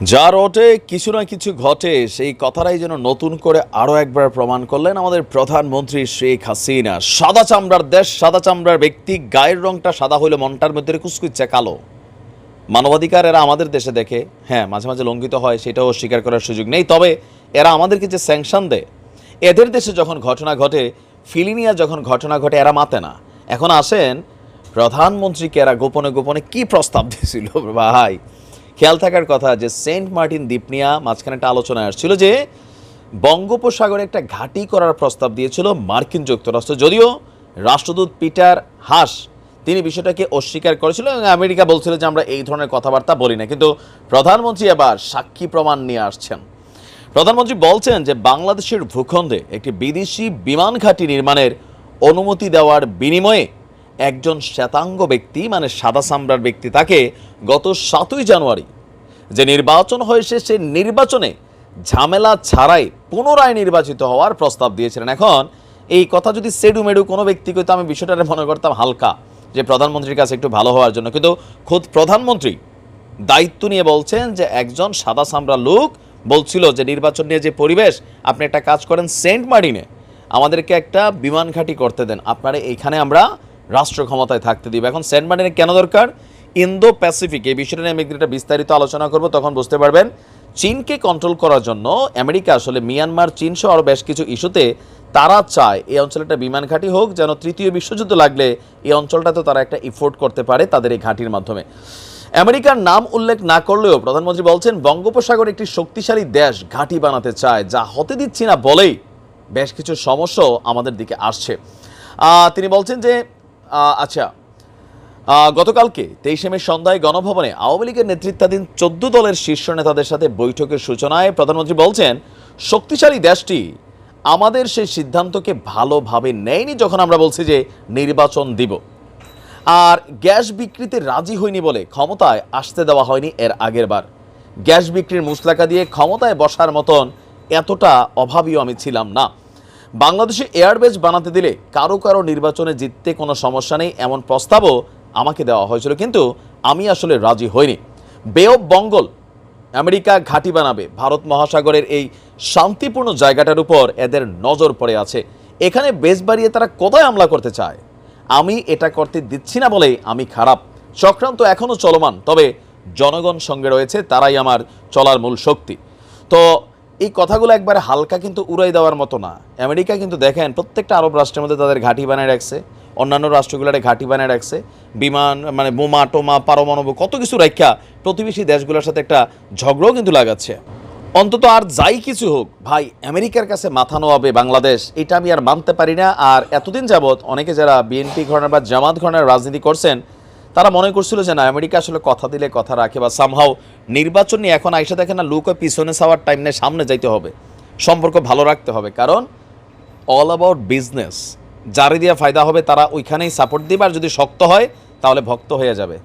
যা রটে কিছু না কিছু ঘটে, সেই কথাটাই যেন নতুন করে আরও একবার প্রমাণ করলেন আমাদের প্রধানমন্ত্রী শেখ হাসিনা। সাদা চামড়ার দেশ, সাদা চামড়ার ব্যক্তি, গায়ের রংটা সাদা হইলে মনটার মধ্যে কুচকুচ্ছে কালো। মানবাধিকার এরা আমাদের দেশে দেখে হ্যাঁ মাঝে মাঝে লঙ্ঘিত হয়, সেটাও স্বীকার করার সুযোগ নেই, তবে এরা আমাদেরকে যে স্যাংশন দেয়, এদের দেশে যখন ঘটনা ঘটে, ফিলিনিয়া যখন ঘটনা ঘটে, এরা মাতে না। এখন আসেন, প্রধানমন্ত্রীকে এরা গোপনে গোপনে কি প্রস্তাব দিয়েছিল? ভাই খেয়াল থাকার কথা যে সেন্ট মার্টিন দ্বীপ নিয়ে মাঝখানে একটা আলোচনা আসছিল যে বঙ্গোপসাগরে একটা ঘাঁটি করার প্রস্তাব দিয়েছিল মার্কিন যুক্তরাষ্ট্র। যদিও রাষ্ট্রদূত পিটার হাস তিনি বিষয়টাকে অস্বীকার করেছিল এবং আমেরিকা বলছিল যে আমরা এই ধরনের কথাবার্তা বলি না। কিন্তু প্রধানমন্ত্রী এবার সাক্ষী প্রমাণ নিয়ে আসছেন। প্রধানমন্ত্রী বলছেন যে বাংলাদেশের ভূখণ্ডে একটি বিদেশি বিমান ঘাঁটি নির্মাণের অনুমতি দেওয়ার বিনিময়ে একজন শ্বেতাঙ্গ ব্যক্তি মানে সাদা সামরার ব্যক্তি, তাকে গত সাতই জানুয়ারি যে নির্বাচন হয়েছে, সে নির্বাচনে ঝামেলা ছাড়াই পুনরায় নির্বাচিত হওয়ার প্রস্তাব দিয়েছিলেন। এখন এই কথা যদি সেডু মেডু কোনো ব্যক্তি কইতো, আমি বিষয়টা মনে করতাম হালকা, যে প্রধানমন্ত্রীর কাছে একটু ভালো হওয়ার জন্য। কিন্তু খোদ প্রধানমন্ত্রী দায়িত্ব নিয়ে বলছেন যে একজন সাদা সামরা লোক বলছিল যে নির্বাচন নিয়ে যে পরিবেশ, আপনি একটা কাজ করেন সেন্ট মার্টিনে, আমাদেরকে একটা বিমান ঘাঁটি করতে দেন। আপনারা এইখানে আমরা রাষ্ট্র ক্ষমতায় থাকতে দিবে। এখন সেন্ট মার্টিনে কেন দরকার? ইন্দো প্যাসিফিক এই বিষয়টা নিয়ে আমি একটা বিস্তারিত আলোচনা করব, তখন বুঝতে পারবেন। চীনকে কন্ট্রোল করার জন্য আমেরিকা আসলে মিয়ানমার, চীন সহ আরও বেশ কিছু ইস্যুতে তারা চায়। এই অঞ্চলে একটা বিমান ঘাঁটি হোক, যেন তৃতীয় বিশ্বযুদ্ধ লাগলে এই অঞ্চলটাতে তারা একটা ইফোর্ট করতে পারে তাদের এই ঘাঁটির মাধ্যমে। আমেরিকার নাম উল্লেখ না করলেও প্রধানমন্ত্রী বলছেন, বঙ্গোপসাগর একটি শক্তিশালী দেশ ঘাঁটি বানাতে চায়, যা হতে দিচ্ছি না বলেই বেশ কিছু সমস্যাও আমাদের দিকে আসছে। তিনি বলছেন যে আচ্ছা গতকালকে তেইশে মে সন্ধ্যায় গণভবনে আওয়ামী লীগের নেতৃত্বাধীন চোদ্দ দলের শীর্ষ নেতাদের সাথে বৈঠকের সূচনায় প্রধানমন্ত্রী বলছেন, শক্তিশালী দেশটি আমাদের সেই সিদ্ধান্তকে ভালোভাবে নেয়নি যখন আমরা বলছি যে নির্বাচন দিব। আর গ্যাস বিক্রিতে রাজি হয়নি বলে ক্ষমতায় আসতে দেওয়া হয়নি এর আগের বার। গ্যাস বিক্রির মুসলাকা দিয়ে ক্ষমতায় বসার মতন এতটা অভাবীও আমি ছিলাম না। বাংলাদেশে এয়ারবেজ বানাতে দিলে কারও কারও নির্বাচনে জিততে কোনো সমস্যা নেই, এমন প্রস্তাবও আমাকে দেওয়া হয়েছিল, কিন্তু আমি আসলে রাজি হইনি। বে অফ বঙ্গল আমেরিকা ঘাঁটি বানাবে, ভারত মহাসাগরের এই শান্তিপূর্ণ জায়গাটার উপর এদের নজর পড়ে আছে। এখানে বেশ বাড়িয়ে তারা কোথায় হামলা করতে চায়? আমি এটা করতে দিচ্ছি না বলেই আমি খারাপ। চক্রান্ত এখনও চলমান, তবে জনগণ সঙ্গে রয়েছে, তারাই আমার চলার মূল শক্তি। তো এই কথাগুলো একবারে হালকা কিন্তু উড়াই দেওয়ার মতো না। আমেরিকা কিন্তু দেখেন, প্রত্যেকটা আরব রাষ্ট্রের মধ্যে তাদের ঘাঁটি বানায় রাখছে, অন্যান্য রাষ্ট্রগুলোরে ঘাঁটি বানায় রাখছে, বিমান মানে বোমা, টোমা, পারমাণবিক, কত কিছু রাখা প্রতিবেশী দেশগুলোর সাথে একটা ঝগড়াও কিন্তু লাগাচ্ছে। অন্তত আর যাই কিছু হোক, ভাই, আমেরিকার কাছে মাথা নোয়াবে বাংলাদেশ, এটা আমি আর মানতে পারি না। আর এতদিন যাবৎ অনেকে যারা বিএনপি ঘটনার বা জামাত ঘটনার রাজনীতি করছেন তারা মনে করছিল যে না, আমেরিকা আসলে কথা দিলে কথা রাখে বা সামহাও নির্বাচন নিয়ে এখন আইসা দেখে না লুক পিছনে যাওয়ার টাইম নেই সামনে যাইতে হবে। সম্পর্ক ভালো রাখতে হবে। কারণ অল অ্যাবাউট বিজনেস যারে দিয়ে ফায়দা হবে তারা ওইখানেই সাপোর্ট দিবে আর যদি শক্ত হয়, তাহলে ভক্ত হয়ে যাবে।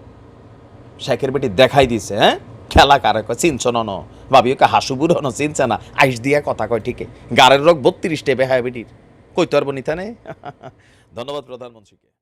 শেখের বেটি দেখাই দিছে হ্যাঁ? খেলা কারে কয়? চিনছ ন ভাবি, ওকে হাসুবুর হন চিনছে না। আইস দিয়া কথা কয়, ঠিকই। গাড়ের রোগ বত্রিশ টেপে হায় বেটির। কইতে পারব নিতানে ধন্যবাদ প্রধানমন্ত্রীকে।